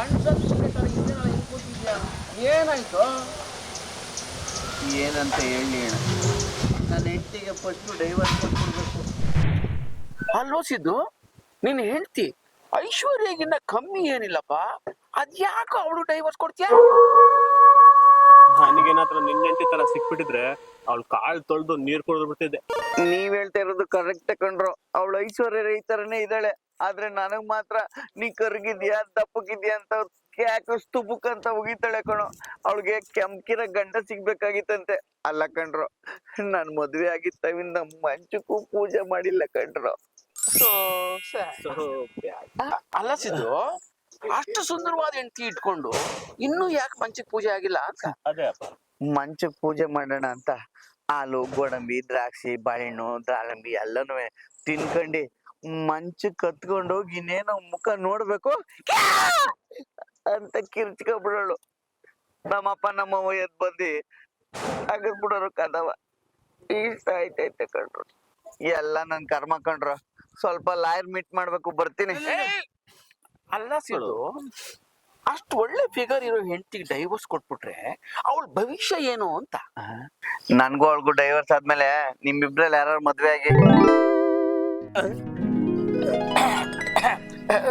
ಹಿಂಗ್ ಕೂತಿದ್ಯಾ? ಏನಾಯ್ತು? ಏನಂತ ಹೇಳಿ ಅಣ್ಣ. ನನ್ನ ಹೆಂಡತಿಗೆ ಫಸ್ಟ್ ಡೈವರ್ಸ್ ಕೊಟ್ಬಿಡ್ಬೇಕು. ಅಲ್ವೋ ಸಿದ್ದು ನಿನ್ ಹೆಂಡ್ತಿ ಐಶ್ವರ್ಯಗಿನ್ನ ಕಮ್ಮಿ ಏನಿಲ್ಲಪ್ಪ? ಅದ್ಯಾಕೋ ಅವಳು ಡೈವರ್ಸ್ ಕೊಡ್ತೀಯ? ನನಗೇನಾದ್ರೂ ನಿನ್ನೆಂಟಿ ತರ ಸಿಕ್ಬಿಟ್ಟಿದ್ರೆ ಅವಳು ಕಾಲ್ ತೊಳೆದು ನೀರ್ ಕುಡಿದು ಬಿಡ್ತಿದ್ದೆ. ನೀವ್ ಹೇಳ್ತಾ ಇರೋದು ಕರೆಕ್ಟ್ ಕಂಡ್ರು ಅವಳು ಐಶ್ವರ್ಯ ರೈ ತರನೇ ಇದ್ದಾಳೆ. ಆದ್ರೆ ನನಗ್ ಮಾತ್ರ ನೀ ಕರ್ಗಿದ್ಯಾ ದಪ್ಪಗಿದ್ಯಾ ಅಂತ ಕ್ಯಾಕಸ್ ತುಬುಕ್ ಅಂತ ಉಗಿತಾಳೆ ಕಣೋ. ಅವಳಿಗೆ ಕೆಂಕಿರ ಗಂಡ ಸಿಗ್ಬೇಕಾಗಿತ್ತಂತೆ. ಅಲ್ಲ ಕಣ್ರು ನಾನ್ ಮದ್ವೆ ಆಗಿತ್ತವಿಂದ ಮಂಚಕ್ಕೂ ಪೂಜೆ ಮಾಡಿಲ್ಲ ಕಣ್ರು. Sad. ಅಲ್ಲ ಸಿದ್ದು ಅಷ್ಟು ಸುಂದರವಾದ ಹೆಂಡತಿ ಇಟ್ಕೊಂಡು ಇನ್ನು ಯಾಕೆ ಮಂಚಕ್ ಪೂಜೆ ಆಗಿಲ್ಲ ಅಂತ? ಅದೇ ಅಪ್ಪ. ಮಂಚಕ್ ಪೂಜೆ ಮಾಡೋಣ ಅಂತ. ಹಾಲು ಗೋಡಂಬಿ ದ್ರಾಕ್ಷಿ ಬಾಳೆಹಣ್ಣು ದಾಳಂಬಿ ಎಲ್ಲನೂ ತಿನ್ಕಂಡಿ ಮಂಚಕ್ ಕತ್ಕೊಂಡು ಹೋಗಿ ಇನ್ನೇನೋ ಮುಖ ನೋಡ್ಬೇಕು? ಕ್ಯಾ! ಅಂತ ಕಿರ್ಚ್ಕೊಬಿಡೋಳು. ನಮ್ಮಪ್ಪ ನಮ್ಮವ್ವ ಎದ್ ಬಂದಿ ಬಿಡೋರು ಕದವ. ಇಷ್ಟ ಆಯ್ತೈತೆ ಕಣ್ರು. ಎಲ್ಲ ನನ್ ಕರ್ಮ ಕಣ್ರು. ಸ್ವಲ್ಪ ಲಾಯರ್ ಮೀಟ್ ಮಾಡ್ಬೇಕು ಬರ್ತೀನಿ! ಅಲ್ಲ ಸಿಡು. ಅಷ್ಟು ಒಳ್ಳೆ ಫಿಗರ್ ಇರೋ ಹೆಂಡತಿಗೆ ಡೈವರ್ಸ್ ಕೊಟ್ಬಿಟ್ರೆ ಅವಳ ಭವಿಷ್ಯ ಏನು ಅಂತ? ನನ್ಗೂ ಅವಳಿಗೂ ಡೈವರ್ಸ್ ಆದ್ಮೇಲೆ ನಿಮ್ಮಿಬ್ರಲ್ಲಿ ಯಾರು ಮದ್ವೆ ಆಗಿ?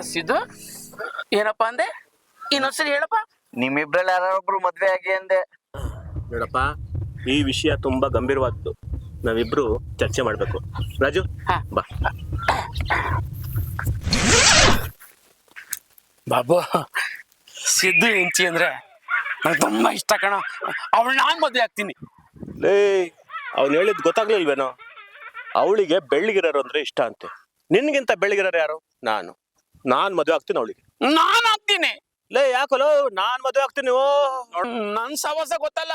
ಸಿದ್ದು? ಏನಪ್ಪಾ ಅಂದೆ? ಇನ್ನೊಂದ್ಸರಿ ಹೇಳಪ್ಪ. ನಿಮ್ಮಿಬ್ರಲ್ಲಿ ಯಾರೊಬ್ರು ಮದ್ವೆ ಆಗಿ ಅಂದೆ? ನೋಡಪ್ಪ ಈ ವಿಷಯ ತುಂಬಾ ಗಂಭೀರವಾದ್ದು. ನಾವಿಬ್ರು ಚರ್ಚೆ ಮಾಡ್ಬೇಕು. ರಾಜು ಹಾ. ಬಾ. ಬಾಬು ಸಿದ್ದು ಹೆಂಚಿ ಅಂದ್ರೆ ನಂಗೆ ತುಂಬಾ ಇಷ್ಟ ಕಣ. ಅವಳು ನಾನು ಮದುವೆ ಆಗ್ತೀನಿ. ಲೇ ಅವ್ನು ಹೇಳಿದ್ ಗೊತ್ತಾಗ್ಲಿಲ್ವೇನೋ? ಅವಳಿಗೆ ಬೆಳ್ಳಿಗಿರೋರು ಅಂದ್ರೆ ಇಷ್ಟ ಅಂತೆ. ನಿನ್ಗಿಂತ ಬೆಳ್ಳಿಗಿರೋರು ಯಾರು? ನಾನು. ನಾನ್ ಮದುವೆ ಆಗ್ತೀನಿ ಅವಳಿಗೆ. ನಾನ್ ಆಗ್ತೀನಿ. ಲೇ ಯಾಕಲೋ? ನಾನ್ ಮದುವೆ ಆಗ್ತೀನಿ ಓ. ನನ್ ಸವಾಸ ಗೊತ್ತಲ್ಲ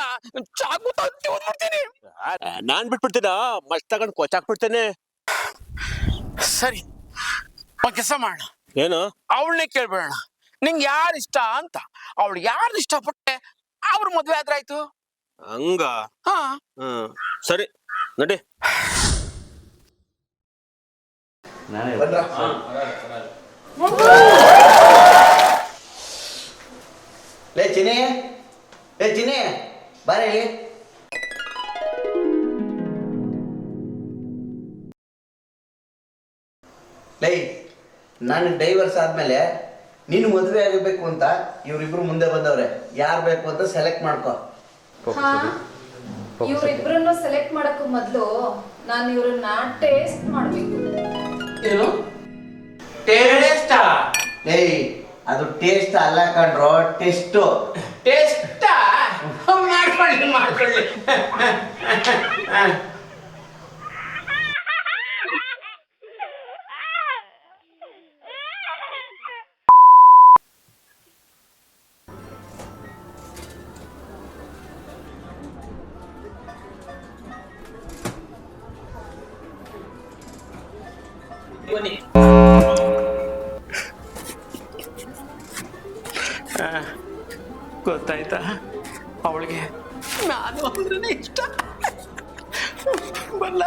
ಚಾಕು ತಂತಿ ಓದ್ಬಿಡ್ತೀನಿ ನಾನ್ ಬಿಟ್ಬಿಡ್ತೀನ? ಮಸ್ತ್ ತಗೊಂಡ್ ಕೊಚ್ಚಾಕ್ಬಿಡ್ತೇನೆ ಸರಿ ಒಂದ್ ಕೆಲಸ ಮಾಡೋಣ ಏನು? ಅವಳನ್ನೇ ಕೇಳ್ಬಿಡೋಣ. ನಿಂಗೆ ಯಾರು ಇಷ್ಟ ಅಂತ. ಅವಳು ಯಾರು ಇಷ್ಟಪಟ್ಟೆ ಅವ್ರ ಮದ್ವೆ ಆದ್ರಾಯ್ತು. ಹಂಗ? ಹಾ. ಹ್ಮ್. ಸರಿ ನಡಿ. ಲೇ ಚಿನಿ ಲೇ ಚಿನಿ ಬಾರ ಇಲ್ಲಿ. ಲೇ ನಾನು ಡೈವರ್ಸ್ ಆದ್ಮೇಲೆ ನೀನು ಮದುವೆ ಆಗಬೇಕು ಅಂತ ಇವರಿಬ್ರು ಮುಂದೆ ಬಂದವ್ರೆ. ಯಾರು ಬೇಕು ಅಂತ ಸೆಲೆಕ್ಟ್ ಮಾಡ್ಕೋ. ಇವರಿಬ್ರನ್ನು ಇವ್ರಿಬ್ರನ್ನು ಸೆಲೆಕ್ಟ್ ಮಾಡಕ್ಕೂ ಮೊದಲು ನಾನು ಇವ್ರನ್ನ ಟೇಸ್ಟ್ ಮಾಡಬೇಕು. ಏನು? ಟೇಸ್ಟ್ ಏಯ್ ಅದು ಟೇಸ್ಟ್ ಅಲ್ಲ ಕಣ್ರೋ ಟೆಸ್ಟು ಟೇಸ್ಟ್ ಮಾಡ್ಕೊಳ್ಳಿ ಮಾಡ್ಕೊಳ್ಳಿ. ಬನ್ನಿ. ಗೊತ್ತಾಯ್ತಾ? ಅವಳಿಗೆ ನಾನು ಅಂದ್ರೆ ಇಷ್ಟ. ಬಲ್ಲ.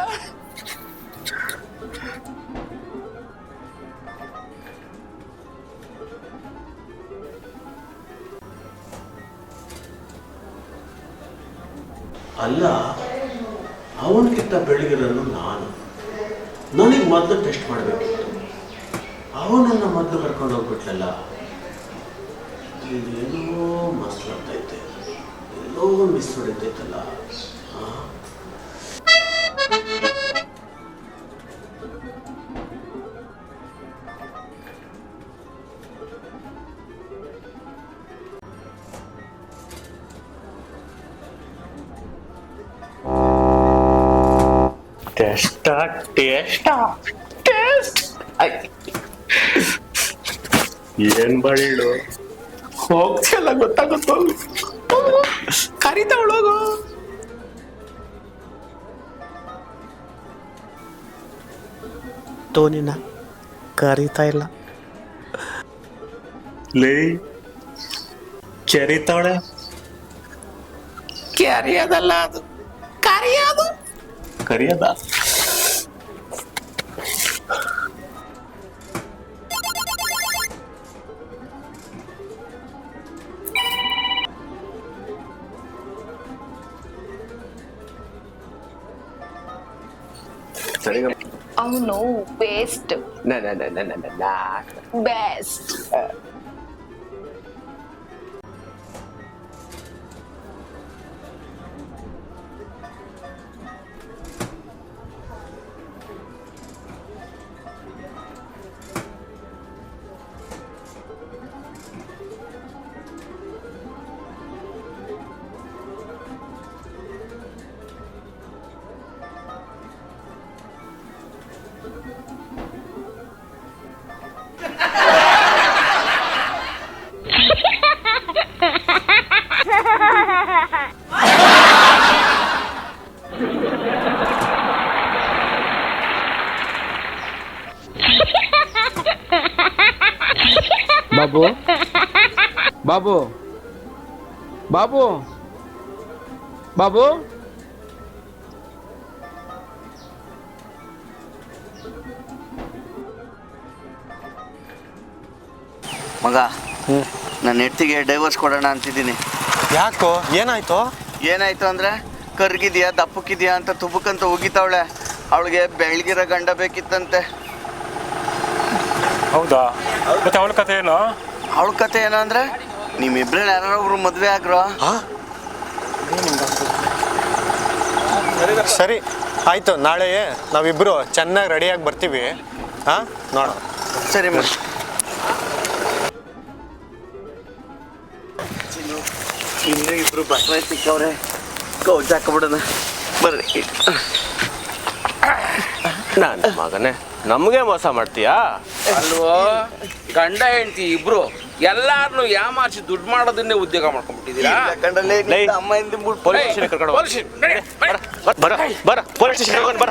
ಅಲ್ಲ ಅವನಿಗಿಂತ ಬೆಳಗಿರಲು ನಾನು. ನನಗೆ ಮೊದಲು ಟೆಸ್ಟ್ ಮಾಡಬೇಕಿತ್ತು ಅವನನ್ನು ಮೊದಲು ಕರ್ಕೊಂಡು ಹೋಗ್ಬಿಟ್ಲಲ್ಲ? ಮಸ್ತ್ ಆಗ್ತೈತೆ ಎಲ್ಲೋ ಮಿಸ್ ಹೊಡಿತೈತಲ್ಲ. ಟೇಸ್ಟ್ ಟೇಸ್ಟ್ ಏನ್ ಬಳ್ಳು ಹೋಗ್ತಿಯಲ್ಲ ಗೊತ್ತಾಗುತ್ತೋ ಕರಿತಾವಳೋಗು ತೋನಿನ ಕರೀತಾ ಇಲ್ಲ. ಲೇ ಚರಿತಾವಳೆ ಕರಿಯೋದಲ್ಲ ಅದು. ಕರಿಯೋದು? ಕರಿಯದ? Oh no, Best. No, no, no, no, no, no. Best. Babu Babu Babu Babu ಮಗ ನನ್ನ ಹೆಟ್ಟಿಗೆ ಡೈವರ್ಸ್ ಕೊಡೋಣ ಅಂತಿದ್ದೀನಿ. ಯಾಕೋ? ಏನಾಯ್ತು? ಏನಾಯ್ತು ಅಂದ್ರೆ ಕರ್ಗಿದ್ಯಾ ದಪ್ಪಕ್ಕಿದ್ಯಾ ಅಂತ ತುಬುಕಂತ ಉಗಿತಾವಳೆ. ಅವಳಿಗೆ ಬೆಳಗಿರೋ ಗಂಡ ಬೇಕಿತ್ತಂತೆ. ಹೌದಾ? ಮತ್ತೆ ಅವಳ ಕತೆ ಏನು? ಅವಳ ಕತೆ ಏನು ಅಂದ್ರೆ ನಿಮ್ಮಿಬ್ರಲ್ಲಿ ಯಾರೊಬ್ರು ಮದುವೆ ಮದ್ವೆ ಆಗ್ರೋ? ಸರಿ. ಆಯ್ತು ನಾಳೆ ನಾವಿಬ್ರು ಚೆನ್ನಾಗಿ ರೆಡಿಯಾಗಿ ಬರ್ತೀವಿ. ಹಾ ನೋಡ ಸರಿ ಮಗ ಇನ್ನು ಇಬ್ರು ಬಟ್ರೆ ಸಿಕ್ಕವ್ರೆ. ಕೌಜ್ ಹಾಕ್ಬಿಡೋಣ. ಬರ್ರಿ. ನಾನು ಮಗನೇ. ನಮಗೆ ಮೋಸ ಮಾಡ್ತೀಯಾ? ಅಲ್ವೋ ಗಂಡ ಹೆಂಡತಿ ಇಬ್ರು. ಎಲ್ಲಾರನು ಯಾಮಾರಿಸಿ ದುಡ್ಡು ಮಾಡೋದನ್ನೇ ಉದ್ಯೋಗ ಮಾಡ್ಕೊಂಡ್ಬಿಟ್ಟಿದ್ದೀರಾ. ಅಮ್ಮ ಹಿಂದೆ ಪೊಲೀಸ್ ಸ್ಟೇಷನ್ ಕರ್ಕೊಂಡು. ಬರ ಬರ ಪೊಲೀಸ್ ಸ್ಟೇಷನ್ ಬರ.